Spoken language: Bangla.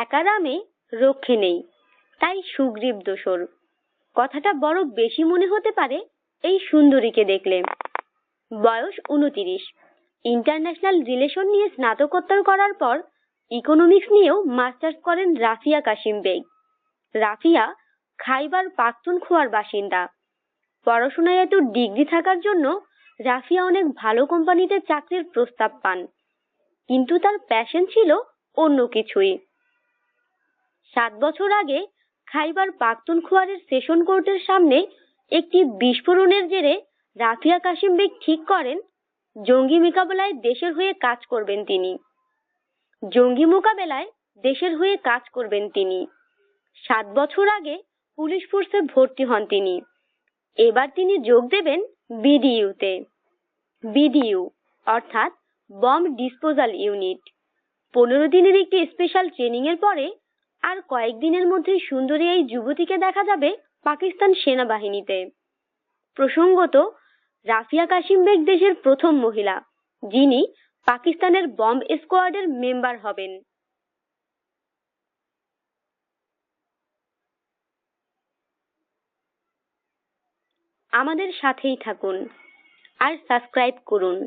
একা রামে রক্ষে নেই। তাই সুগ্রীব দোসর কথাটা বড় বেশি মনে হতে পারে এই সুন্দরীকে দেখলে। বয়স উনতিরিশ। ইন্টারন্যাশনাল রিলেশন নিয়ে স্নাতকোত্তর করার পর ইকোনমিক্স নিয়েও মাস্টার্স করেন রাফিয়া কাশিম বেগ। রাফিয়া খাইবার পাখতুনখোয়ার বাসিন্দা। পড়াশোনায় এত ডিগ্রি থাকার জন্য রাফিয়া অনেক ভালো কোম্পানিতে চাকরির প্রস্তাব পান। কিন্তু তার প্যাশন ছিল অন্য কিছুই। সাত বছর আগে খাইবার পাখতুনখোয়ারের সেশন কোর্টের সামনে একটি বিস্ফোরণের জেরে রাফিয়া কাশিম বেগ ঠিক করেন, জঙ্গি মোকাবেলায় দেশের হয়ে কাজ করবেন তিনি। জঙ্গি মোকাবেলায় দেশের হয়ে কাজ করবেন তিনি। সাত বছর আগে পুলিশ ফোর্সে ভর্তি হন তিনি। এবার তিনি যোগ দেবেন বিডিইউতে। বিডিইউ, অর্থাৎ বম্ব ডিসপোজাল ইউনিট। পনেরো দিনের একটি স্পেশাল ট্রেনিং এর পরে আর কয়েকদিনের মধ্যেই সুন্দরী এই যুবতীকে দেখা যাবে পাকিস্তান সেনাবাহিনীতে। প্রসঙ্গত, রাফিয়া কাশিম বেগ দেশের প্রথম মহিলা, যিনি পাকিস্তানের বম্ব স্কোয়াডের মেম্বার হবেন। আমাদের সাথেই থাকুন আর সাবস্ক্রাইব করুন।